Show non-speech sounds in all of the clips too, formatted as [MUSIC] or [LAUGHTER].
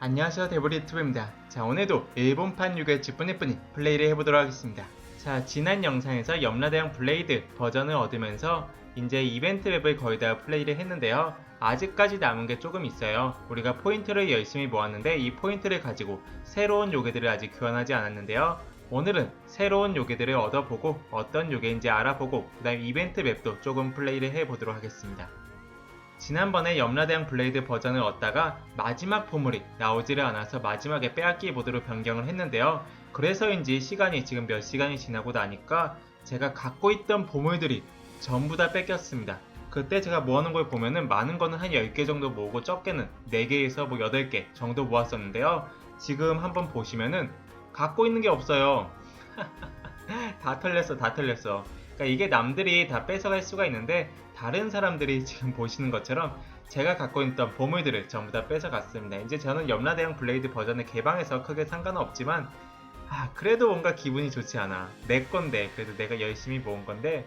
안녕하세요 데브리 유튜브입니다. 자 오늘도 일본판 6의 직분의뿐이 플레이를 해보도록 하겠습니다. 자 지난 영상에서 염라대왕 블레이드 버전을 얻으면서 이제 이벤트 맵을 거의 다 플레이를 했는데요. 아직까지 남은 게 조금 있어요. 우리가 포인트를 열심히 모았는데 이 포인트를 가지고 새로운 요괴들을 아직 교환하지 않았는데요. 오늘은 새로운 요괴들을 얻어보고 어떤 요괴인지 알아보고 그 다음 이벤트 맵도 조금 플레이를 해보도록 하겠습니다 지난번에 염라대왕 블레이드 버전을 얻다가 마지막 보물이 나오지를 않아서 마지막에 빼앗기 모드로 변경을 했는데요. 그래서인지 시간이 지금 몇 시간이 지나고 나니까 제가 갖고 있던 보물들이 전부 다 뺏겼습니다. 그때 제가 모아놓은 걸 보면은 많은 거는 한 10개 정도 모으고 적게는 4개에서 뭐 8개 정도 모았었는데요. 지금 한번 보시면은 갖고 있는 게 없어요. [LAUGHS] 다 털렸어, 다 털렸어. 그러니까 이게 남들이 다 뺏어갈 수가 있는데 다른 사람들이 지금 보시는 것처럼 제가 갖고 있던 보물들을 전부 다 뺏어갔습니다. 이제 저는 염라대왕 블레이드 버전을 개방해서 크게 상관은 없지만 아 그래도 뭔가 기분이 좋지 않아. 내 건데 그래도 내가 열심히 모은 건데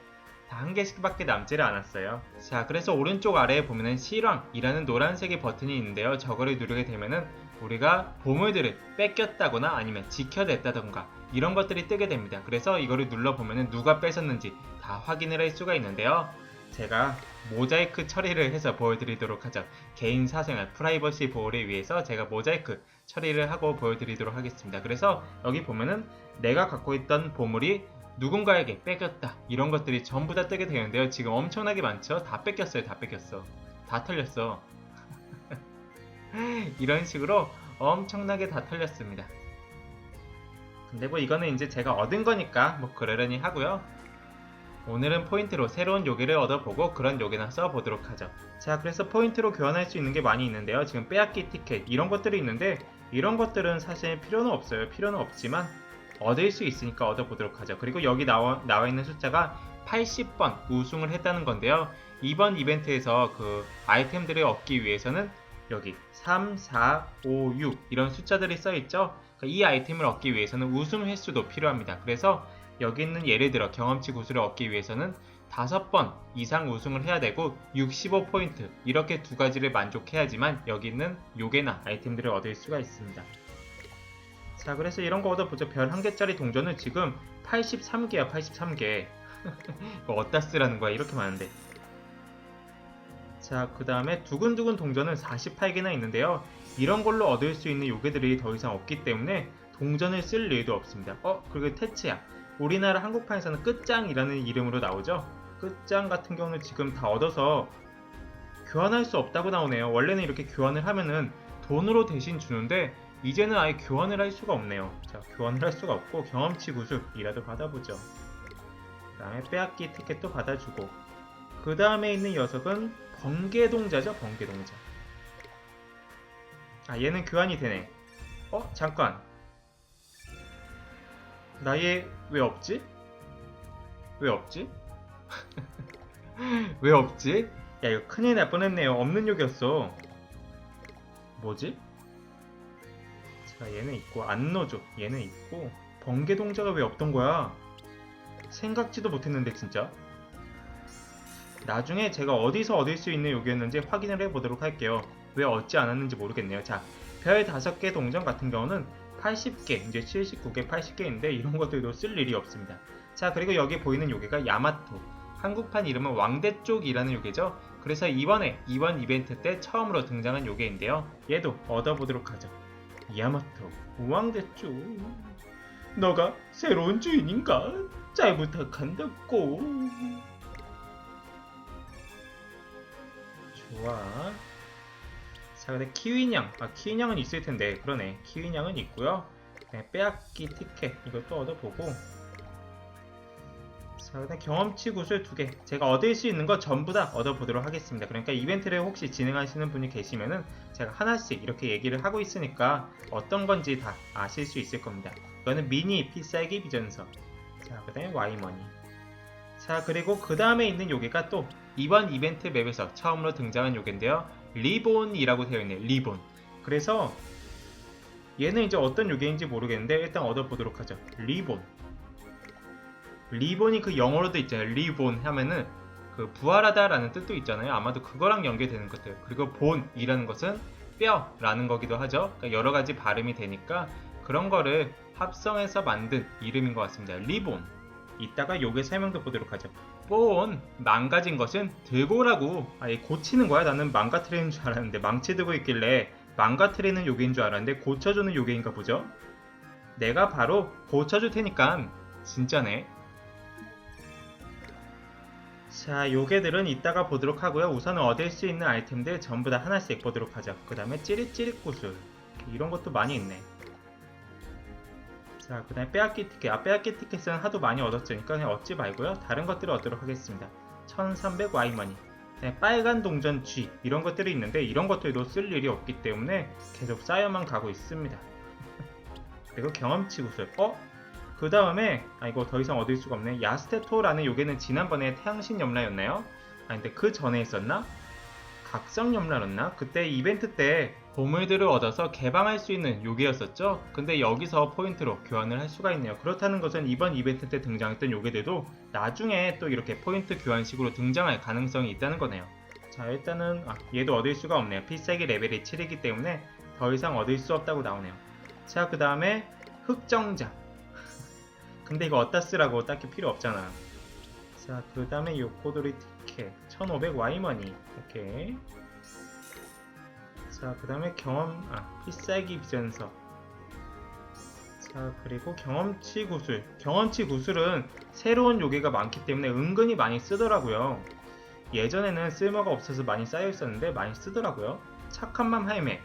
다한 개씩밖에 남지를 않았어요. 자 그래서 오른쪽 아래에 보면은 실왕이라는 노란색의 버튼이 있는데요. 저거를 누르게 되면은 우리가 보물들을 뺏겼다거나 아니면 지켜냈다던가 이런 것들이 뜨게 됩니다. 그래서 이거를 눌러보면은 누가 뺏었는지 다 확인을 할 수가 있는데요. 제가 모자이크 처리를 해서 보여드리도록 하죠. 개인 사생활 프라이버시 보호를 위해서 제가 모자이크 처리를 하고 보여드리도록 하겠습니다. 그래서 여기 보면은 내가 갖고 있던 보물이 누군가에게 뺏겼다 이런 것들이 전부 다 뜨게 되는데요. 지금 엄청나게 많죠? 다 뺏겼어요. 다 뺏겼어. 다 털렸어. [LAUGHS] 이런 식으로 엄청나게 다 털렸습니다. 근데 뭐 이거는 이제 제가 얻은 거니까 뭐 그러려니 하고요. 오늘은 포인트로 새로운 요괴를 얻어보고 그런 요괴나 써보도록 하죠. 자, 그래서 포인트로 교환할 수 있는 게 많이 있는데요. 지금 빼앗기 티켓 이런 것들이 있는데 이런 것들은 사실 필요는 없어요. 필요는 없지만 얻을 수 있으니까 얻어보도록 하죠. 그리고 여기 나와, 나와 있는 숫자가 80번 우승을 했다는 건데요. 이번 이벤트에서 그 아이템들을 얻기 위해서는 여기 3, 4, 5, 6 이런 숫자들이 써있죠. 그러니까 이 아이템을 얻기 위해서는 우승 횟수도 필요합니다. 그래서 여기 있는 예를 들어 경험치 구슬을 얻기 위해서는 5번 이상 우승을 해야 되고 65포인트 이렇게 두 가지를 만족해야지만 여기 있는 요괴나 아이템들을 얻을 수가 있습니다. 자 그래서 이런 거 얻어보죠. 별 1개짜리 동전은 지금 83개야 83개 이거 어디다 쓰라는 거야 이렇게 많은데 자 그 다음에 두근두근 동전은 48개나 있는데요. 이런 걸로 얻을 수 있는 요괴들이 더 이상 없기 때문에 동전을 쓸 일도 없습니다. 어 그리고 태츠야 우리나라 한국판에서는 끝장이라는 이름으로 나오죠. 끝장 같은 경우는 지금 다 얻어서 교환할 수 없다고 나오네요. 원래는 이렇게 교환을 하면은 돈으로 대신 주는데 이제는 아예 교환을 할 수가 없네요. 자, 교환을 할 수가 없고 경험치 구슬이라도 받아보죠. 그 다음에 빼앗기 티켓도 받아주고 그 다음에 있는 녀석은 번개동자죠, 번개동자. 아, 얘는 교환이 되네. 어, 잠깐. 나얘 왜 없지? 왜 없지? [LAUGHS] 왜 없지? 야 이거 큰일 날 뻔했네요 없는 욕이었어 뭐지? 자 얘는 있고 안노조 얘는 있고 번개 동자가 왜 없던 거야? 생각지도 못했는데 진짜 나중에 제가 어디서 얻을 수 있는 욕이었는지 확인을 해보도록 할게요 왜 얻지 않았는지 모르겠네요 자별 5개 동전 같은 경우는 80개, 이제 79개, 80개인데 이런 것들도 쓸 일이 없습니다. 자, 그리고 여기 보이는 요괴가 야마토. 한국판 이름은 왕대 쪽이라는 요괴죠. 그래서 이번에 이번 이벤트 때 처음으로 등장한 요괴인데요. 얘도 얻어보도록 하죠. 야마토, 왕대 쪽. 너가 새로운 주인인가? 잘 부탁한다고. 좋아. 자, 근데 키위냥. 아, 키위냥은 있을 텐데. 그러네. 키위냥은 있고요. 네, 빼앗기 티켓. 이것도 얻어보고. 자, 그다음 경험치 구슬 두 개. 제가 얻을 수 있는 거 전부 다 얻어보도록 하겠습니다. 그러니까 이벤트를 혹시 진행하시는 분이 계시면은 제가 하나씩 이렇게 얘기를 하고 있으니까 어떤 건지 다 아실 수 있을 겁니다. 이거는 미니 필살기 비전서. 자, 그 다음에 와이머니. 자, 그리고 그 다음에 있는 요괴가 또 이번 이벤트 맵에서 처음으로 등장한 요괴인데요. 리본이라고 되어 있네요. 리본. 그래서 얘는 이제 어떤 요괴인지 모르겠는데 일단 얻어보도록 하죠. 리본. 리본이 그 영어로도 있잖아요. 리본 하면은 그 부활하다라는 뜻도 있잖아요. 아마도 그거랑 연계되는 것들. 그리고 본이라는 것은 뼈라는 거기도 하죠. 그러니까 여러 가지 발음이 되니까 그런 거를 합성해서 만든 이름인 것 같습니다. 리본. 이따가 요게 설명도 보도록 하죠. 본 망가진 것은 들고 오라고. 아예 고치는 거야. 나는 망가뜨리는 줄 알았는데 망치 들고 있길래 망가뜨리는 요괴인 줄 알았는데 고쳐주는 요괴인가 보죠. 내가 바로 고쳐줄 테니까 진짜네. 자, 요괴들은 이따가 보도록 하고요. 우선은 얻을 수 있는 아이템들 전부 다 하나씩 보도록 하죠. 그 다음에 찌릿찌릿 구슬. 이런 것도 많이 있네. 자, 그 다음에 빼앗기 티켓. 아, 빼앗기 티켓은 하도 많이 얻었으니까 그냥 얻지 말고요. 다른 것들을 얻도록 하겠습니다. 1300 와이머니. 네, 빨간 동전 G. 이런 것들이 있는데 이런 것들도 쓸 일이 없기 때문에 계속 쌓여만 가고 있습니다. 그리고 경험치 구슬. 어? 그 다음에 아 이거 더 이상 얻을 수가 없네. 야스테토라는 요괴는 지난번에 태양신 염라였나요? 아 근데 그 전에 있었나? 각성 염라였나? 그때 이벤트 때 보물들을 얻어서 개방할 수 있는 요괴였었죠? 근데 여기서 포인트로 교환을 할 수가 있네요. 그렇다는 것은 이번 이벤트 때 등장했던 요괴들도 나중에 또 이렇게 포인트 교환식으로 등장할 가능성이 있다는 거네요. 자 일단은 아, 얘도 얻을 수가 없네요. 필살기 레벨이 7이기 때문에 더 이상 얻을 수 없다고 나오네요. 자 그 다음에 흑정자 [LAUGHS] 근데 이거 어디다 쓰라고 딱히 필요 없잖아. 자, 그 다음에 요코도리 티켓 1500 와이머니. 오케이. 자, 그 다음에 경험, 아, 필살기 비전서. 자, 그리고 경험치 구슬. 경험치 구슬은 새로운 요괴가 많기 때문에 은근히 많이 쓰더라고요. 예전에는 쓸모가 없어서 많이 쌓여 있었는데 많이 쓰더라고요. 착한 맘 할매.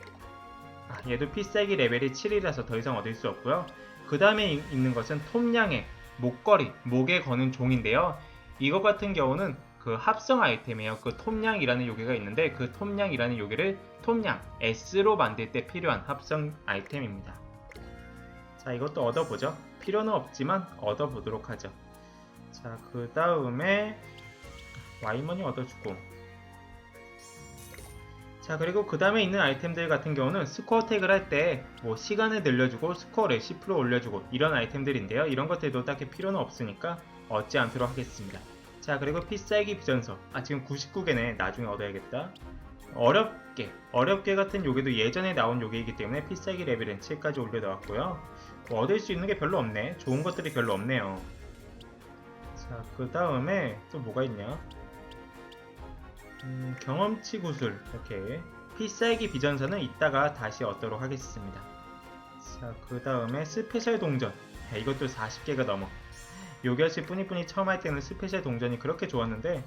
아, 얘도 필살기 레벨이 7이라서 더 이상 얻을 수 없고요. 그 다음에 있는 것은 톱냥의 목걸이, 목에 거는 종인데요. 이거 같은 경우는 그 합성 아이템이에요. 그 톱냥이라는 요괴가 있는데 그 톱냥이라는 요괴를 톱냥 S로 만들 때 필요한 합성 아이템입니다. 자, 이것도 얻어보죠. 필요는 없지만 얻어보도록 하죠. 자, 그 다음에 와이머니 얻어주고 자 그리고 그 다음에 있는 아이템들 같은 경우는 스코어 태그를 할 때 뭐 시간을 늘려주고 스코어를 10% 올려주고 이런 아이템들인데요 이런 것들도 딱히 필요는 없으니까 얻지 않도록 하겠습니다 자 그리고 필살기 비전서. 아 지금 99개네. 나중에 얻어야겠다. 어렵게 어렵게 같은 요괴도 예전에 나온 요괴이기 때문에 필살기 레벨은 7까지 올려놓았고요. 뭐 얻을 수 있는 게 별로 없네. 좋은 것들이 별로 없네요. 자 그 다음에 또 뭐가 있냐? 음, 경험치 구슬. 이렇게 필살기 비전서는 이따가 다시 얻도록 하겠습니다. 자, 그 다음에 스페셜 동전. 야, 이것도 40개가 넘어. 요결시 뿌니뿌니 처음 할 때는 스페셜 동전이 그렇게 좋았는데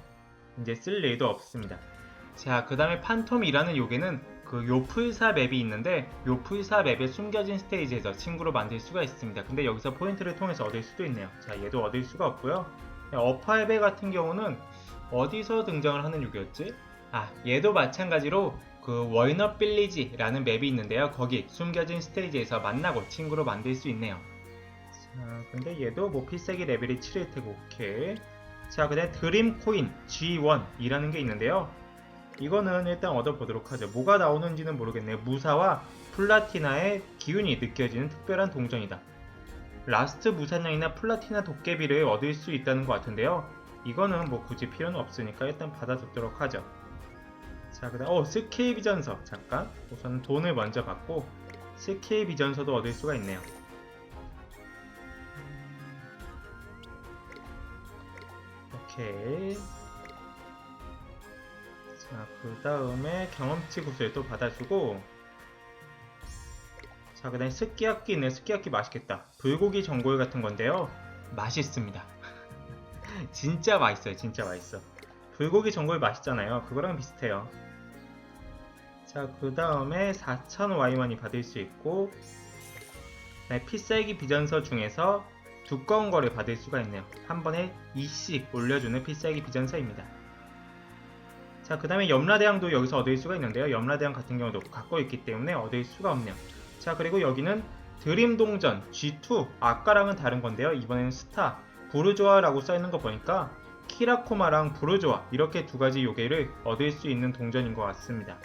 이제 쓸 일도 없습니다. 자, 그 다음에 판톰이라는 요괴는 그 요풀사 맵이 있는데 요풀사 맵에 숨겨진 스테이지에서 친구로 만들 수가 있습니다. 근데 여기서 포인트를 통해서 얻을 수도 있네요. 자, 얘도 얻을 수가 없고요. 어파이베 같은 경우는 어디서 등장을 하는 요괴였지? 아, 얘도 마찬가지로 그 월너 빌리지라는 맵이 있는데요. 거기 숨겨진 스테이지에서 만나고 친구로 만들 수 있네요. 자, 근데 얘도 뭐 필살기 레벨이 7일 테고, 오케이. 자, 그 다음에 드림 코인 G1이라는 게 있는데요. 이거는 일단 얻어보도록 하죠. 뭐가 나오는지는 모르겠네요. 무사와 플라티나의 기운이 느껴지는 특별한 동전이다. 라스트 무사냥이나 플라티나 도깨비를 얻을 수 있다는 것 같은데요. 이거는 뭐 굳이 필요는 없으니까 일단 받아두도록 하죠. 자, 그 다음, 어, 스케이 비전서. 잠깐. 우선 돈을 먼저 받고, 스케이 비전서도 얻을 수가 있네요. 오케이. 자, 그 다음에 경험치 구슬 또 받아주고, 자, 그 다음에 스키야키 있네. 스키야키 맛있겠다. 불고기 전골 같은 건데요. 맛있습니다. [LAUGHS] 진짜 맛있어요. 진짜 맛있어. 불고기 전골 맛있잖아요. 그거랑 비슷해요. 자, 그 다음에 4,000 와이만이 받을 수 있고, 네, 필살기 비전서 중에서 두꺼운 거를 받을 수가 있네요. 한 번에 2씩 올려주는 필살기 비전서입니다. 자, 그 다음에 염라대왕도 여기서 얻을 수가 있는데요. 염라대왕 같은 경우도 갖고 있기 때문에 얻을 수가 없네요. 자, 그리고 여기는 드림동전 G2. 아까랑은 다른 건데요. 이번에는 스타, 부르조아라고 써있는 거 보니까 키라코마랑 부르조아 이렇게 두 가지 요괴를 얻을 수 있는 동전인 것 같습니다.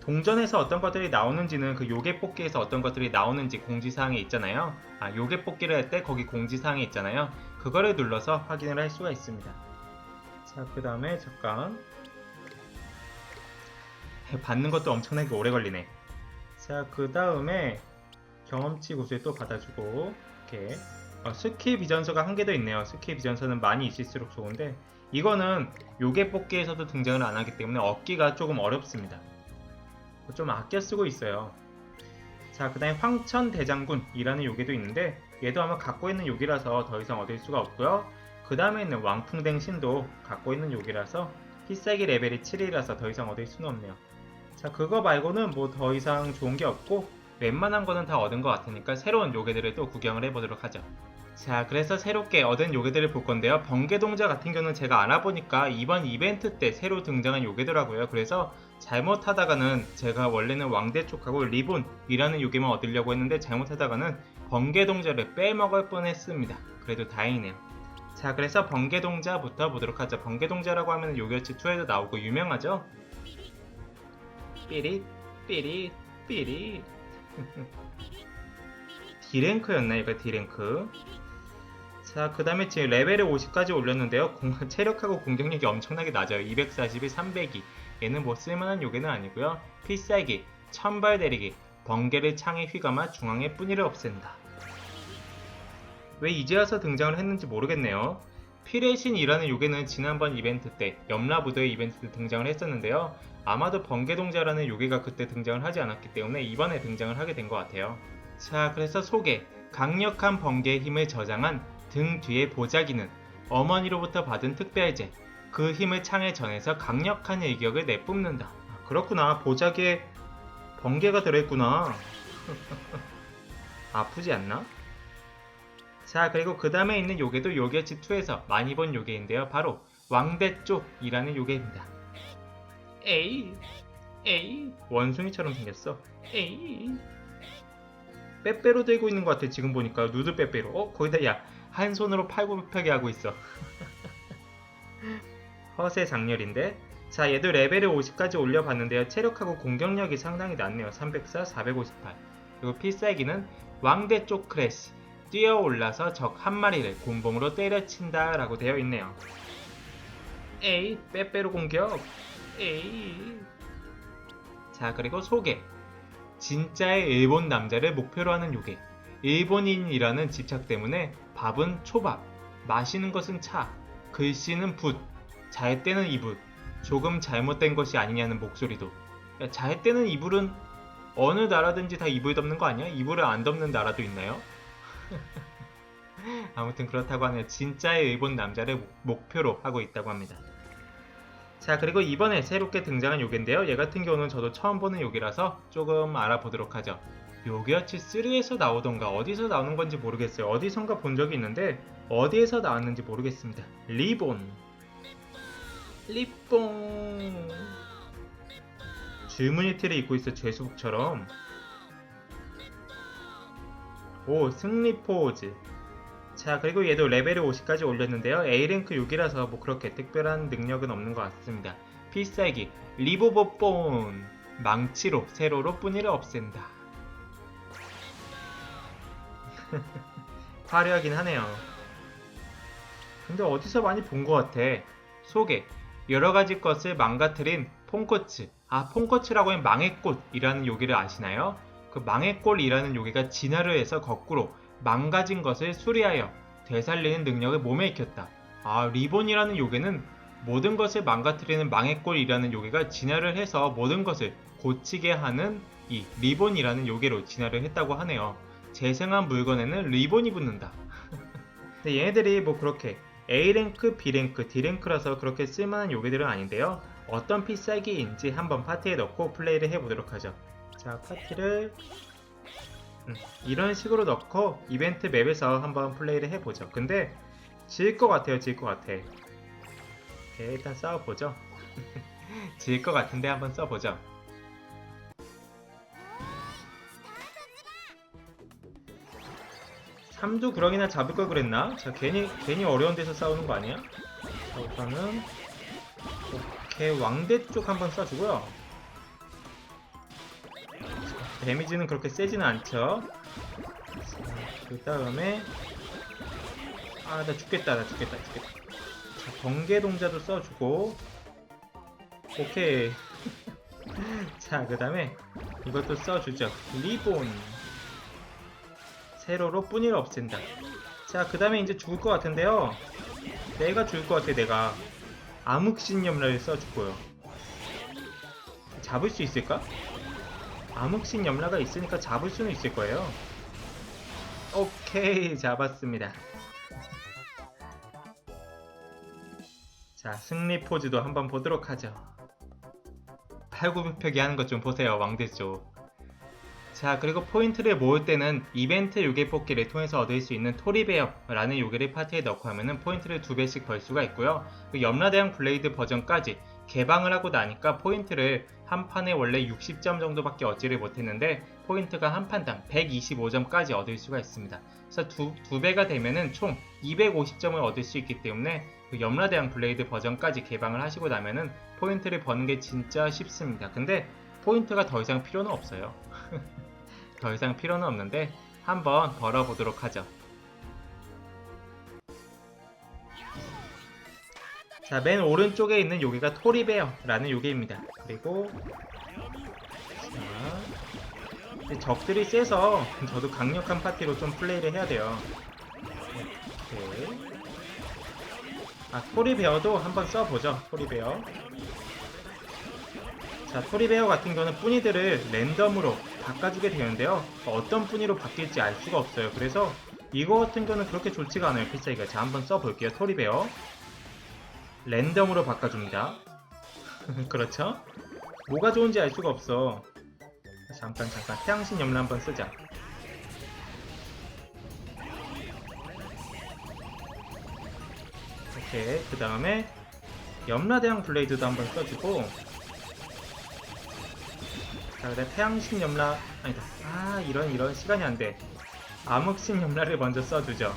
동전에서 어떤 것들이 나오는지는 그 요괴 뽑기에서 어떤 것들이 나오는지 공지사항에 있잖아요. 아, 요괴 뽑기를 할 때 거기 공지사항에 있잖아요. 그거를 눌러서 확인을 할 수가 있습니다. 자, 그 다음에 잠깐. 받는 것도 엄청나게 오래 걸리네. 자, 그 다음에 경험치 구슬 또 받아주고, 이렇게. 어, 스킬 비전서가 한 개 더 있네요. 스킬 비전서는 많이 있을수록 좋은데, 이거는 요괴 뽑기에서도 등장을 안 하기 때문에 얻기가 조금 어렵습니다. 좀 아껴 쓰고 있어요. 자, 그 다음에 황천 대장군이라는 요괴도 있는데, 얘도 아마 갖고 있는 요괴라서 더 이상 얻을 수가 없고요. 그 다음에 있는 왕풍댕 신도 갖고 있는 요괴라서 필살기 레벨이 7이라서 더 이상 얻을 수는 없네요. 자, 그거 말고는 뭐 더 이상 좋은 게 없고 웬만한 거는 다 얻은 것 같으니까 새로운 요괴들을 또 구경을 해보도록 하죠. 자, 그래서 새롭게 얻은 요괴들을 볼 건데요. 번개동자 같은 경우는 제가 알아보니까 이번 이벤트 때 새로 등장한 요괴더라고요. 그래서 잘못하다가는 제가 원래는 왕대 쪽하고 리본이라는 요괴만 얻으려고 했는데 잘못하다가는 번개동자를 빼먹을 뻔했습니다. 그래도 다행이네요. 자, 그래서 번개동자부터 보도록 하죠. 번개동자라고 하면 요괴치 2에도 나오고 유명하죠? 삐릿, 삐릿, 삐릿. [LAUGHS] D랭크였나 이거 D랭크. 자, 그 다음에 지금 레벨을 50까지 올렸는데요. 공- 체력하고 공격력이 엄청나게 낮아요. 240이 300이. 얘는 뭐 쓸만한 요괴는 아니고요. 필살기, 천발 내리기, 번개를 창에 휘감아 중앙에 뿌니를 없앤다. 왜 이제 와서 등장을 했는지 모르겠네요. 필의 신이라는 요괴는 지난번 이벤트 때 염라부도의 이벤트 때 등장을 했었는데요. 아마도 번개동자라는 요괴가 그때 등장을 하지 않았기 때문에 이번에 등장을 하게 된 것 같아요. 자, 그래서 소개. 강력한 번개의 힘을 저장한 등 뒤의 보자기는 어머니로부터 받은 특별제. 그 힘을 창에 전해서 강력한 일격을 내뿜는다. 아, 그렇구나. 보자기에 번개가 들어있구나. [LAUGHS] 아프지 않나? 자, 그리고 그 다음에 있는 요괴도 요괴치 2에서 많이 본 요괴인데요. 바로 왕대 쪽이라는 요괴입니다. 에이, 에이, 원숭이처럼 생겼어. 에이. 빼빼로 들고 있는 것 같아 지금 보니까 누드 빼빼로 어 거기다 야 한 손으로 팔굽혀펴기 하고 있어 [LAUGHS] 허세 장렬인데 자 얘도 레벨을 50까지 올려봤는데요. 체력하고 공격력이 상당히 낮네요. 304, 458 그리고 필살기는 왕대 쪽 크래시 뛰어 올라서 적 한 마리를 곤봉으로 때려친다 라고 되어 있네요. 에이 빼빼로 공격. 에이. 자 그리고 소개. 진짜의 일본 남자를 목표로 하는 요괴. 일본인이라는 집착 때문에 밥은 초밥, 마시는 것은 차, 글씨는 붓, 잘 때는 이불, 조금 잘못된 것이 아니냐는 목소리도. 야, 잘 때는 이불은 어느 나라든지 다 이불 덮는 거 아니야? 이불을 안 덮는 나라도 있나요? [LAUGHS] 아무튼 그렇다고 하네요. 진짜의 일본 남자를 목- 목표로 하고 있다고 합니다. 자 그리고 이번에 새롭게 등장한 요괴인데요 얘 같은 경우는 저도 처음 보는 요괴라서 조금 알아보도록 하죠 요괴어치 3에서 나오던가 어디서 나오는 건지 모르겠어요 어디선가 본 적이 있는데 어디에서 나왔는지 모르겠습니다 리본 리본 줄무늬 티를 입고 있어 죄수복처럼. 오 승리 포즈. 자 그리고 얘도 레벨을 50까지 올렸는데요. A랭크 6이라서 뭐 그렇게 특별한 능력은 없는 것 같습니다. 필살기 리보보본 망치로 세로로 뿌니를 없앤다. [LAUGHS] 화려하긴 하네요. 근데 어디서 많이 본 것 같아? 소개 여러 가지 것을 망가뜨린 폰코츠 아 폰코츠라고 하면 망의꽃이라는 요괴를 아시나요? 그 망의꽃이라는 요괴가 진화를 해서 거꾸로 망가진 것을 수리하여 되살리는 능력을 몸에 익혔다. 아, 리본이라는 요괴는 모든 것을 망가뜨리는 망의꼴이라는 요괴가 진화를 해서 모든 것을 고치게 하는 이 리본이라는 요괴로 진화를 했다고 하네요. 재생한 물건에는 리본이 붙는다. 근데 [LAUGHS] 얘네들이 뭐 그렇게 A랭크, B랭크, D랭크라서 그렇게 쓸만한 요괴들은 아닌데요. 어떤 필살기인지 한번 파티에 넣고 플레이를 해보도록 하죠. 자, 파티를 음, 이런 식으로 넣고 이벤트 맵에서 한번 플레이를 해보죠. 근데 질 것 같아요. 질 것 같아. 오케이, 일단 싸워보죠. [LAUGHS] 질 것 같은데 한번 써보죠. 삼두 그럭이나 잡을 걸 그랬나? 자, 괜히 괜히 어려운 데서 싸우는 거 아니야? 자, 우선은 오케이 왕대 쪽 한번 쏴주고요. 데미지는 그렇게 세지는 않죠. 그 다음에 아 나 죽겠다 나 죽겠다 죽겠다. 자 번개 동자도 써주고 오케이 [LAUGHS] 자, 그 다음에 이것도 써주죠. 리본. 세로로 뿐이를 없앤다. 자, 그 다음에 이제 죽을 것 같은데요. 내가 죽을 것 같아, 내가. 암흑신염라를 써주고요. 잡을 수 있을까? 암흑신염라가 있으니까 잡을 수는 있을 거예요. 오케이, 잡았습니다. 자, 승리 포즈도 한번 보도록 하죠. 팔굽혀펴기 하는 것 좀 보세요, 쪽. 자, 그리고 포인트를 모을 때는 이벤트 요괴 뽑기를 통해서 얻을 수 있는 토리베어라는 요괴를 파티에 넣고 하면은 포인트를 두 배씩 벌 수가 있고요. 그 염라대왕 블레이드 버전까지 개방을 하고 나니까 포인트를 한 판에 원래 60점 정도밖에 얻지를 못했는데 포인트가 한 판당 125점까지 얻을 수가 있습니다. 그래서 두, 두 배가 되면은 총 250점을 얻을 수 있기 때문에 그 염라대왕 블레이드 버전까지 개방을 하시고 나면은 포인트를 버는 게 진짜 쉽습니다. 근데 포인트가 더 이상 필요는 없어요. [LAUGHS] 더 이상 필요는 없는데 한번 벌어보도록 하죠. 자, 맨 오른쪽에 있는 여기가 토리베어라는 요괴입니다. 그리고 자, 적들이 세서 저도 강력한 파티로 좀 플레이를 해야 돼요. 이렇게. 아, 토리베어도 한번 써보죠. 토리베어. 자, 토리베어 같은 경우는 뿌니들을 랜덤으로 바꿔주게 되는데요. 어떤 뿌니로 바뀔지 알 수가 없어요. 그래서 이거 같은 경우는 그렇게 좋지가 않아요. 필살기가. 자, 한번 써볼게요. 토리베어. 랜덤으로 바꿔줍니다. [LAUGHS] 그렇죠? 뭐가 좋은지 알 수가 없어. 잠깐 잠깐 태양신 염라 한번 쓰자. 이렇게 그 다음에 염라대왕 블레이드도 한번 써주고 자 그다음 태양신 염라 아니다 아 이런 이런 시간이 안 돼 암흑신 염라를 먼저 써주죠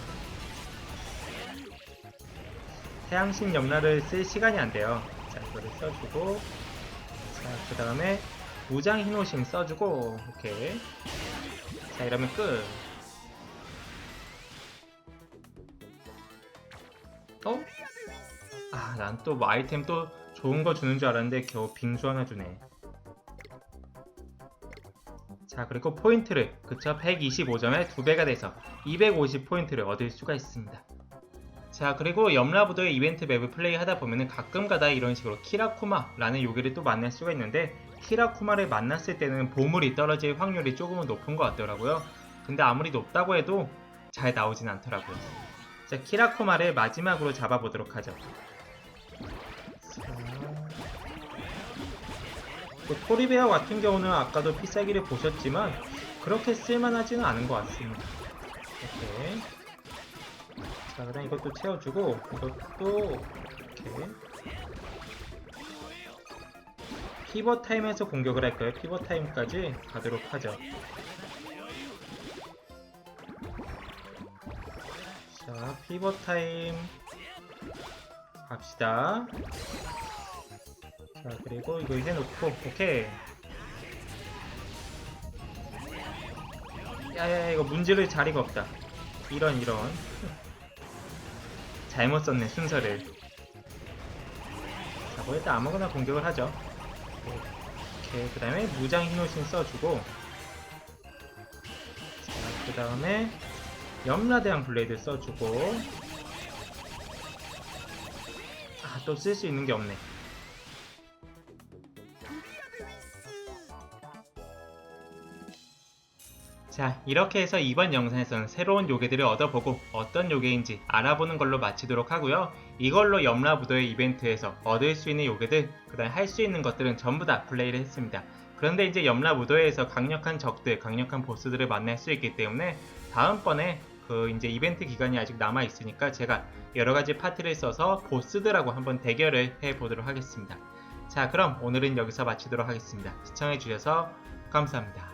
태양신 염라를 쓸 시간이 안 돼요. 자, 이거를 써주고, 자, 그 다음에 무장 흰호심 써주고, 이렇게. 자, 이러면 끝. 어? 아, 난또뭐 아이템 또 좋은 거 주는 줄 알았는데 겨우 빙수 하나 주네. 자, 그리고 포인트를, 그쵸? 125점에 두 배가 돼서 250포인트를 얻을 수가 있습니다. 자 그리고 염라부도의 이벤트 맵을 플레이하다 보면은 가끔가다 이런 식으로 키라쿠마라는 요괴를 또 만날 수가 있는데 키라쿠마를 만났을 때는 보물이 떨어질 확률이 조금은 높은 것 같더라고요 근데 아무리 높다고 해도 잘 나오진 않더라고요 자 키라쿠마를 마지막으로 잡아보도록 하죠 그 토리베어 같은 경우는 아까도 필살기를 보셨지만 그렇게 쓸만하지는 않은 것 같습니다 이렇게 자, 그다음 이것도 채워주고 이것도 이렇게 피벗 타임에서 공격을 할 거예요. 피벗 타임까지 가도록 하죠. 자, 피벗 타임 갑시다. 자, 그리고 이거 해놓고 오케이. 야야 이거 문지를 자리가 없다. 이런 이런. 잘못 썼네 순서를 자뭐 일단 아무거나 공격을 하죠 이렇게 그 다음에 무장 흰옷신 써주고 자그 다음에 염라대왕 블레이드 써주고 아 또 쓸 수 있는 게 없네 자 이렇게 해서 이번 영상에서는 새로운 요괴들을 얻어보고 어떤 요괴인지 알아보는 걸로 마치도록 하고요. 이걸로 염라부도의 이벤트에서 얻을 수 있는 요괴들 그 다음 할 수 있는 것들은 전부 다 플레이를 했습니다. 그런데 이제 염라부도에서 강력한 적들 강력한 보스들을 만날 수 있기 때문에 다음번에 그 이제 이벤트 기간이 아직 남아 있으니까 제가 여러 가지 파티를 써서 보스들하고 한번 대결을 해 보도록 하겠습니다. 자 그럼 오늘은 여기서 마치도록 하겠습니다. 시청해 주셔서 감사합니다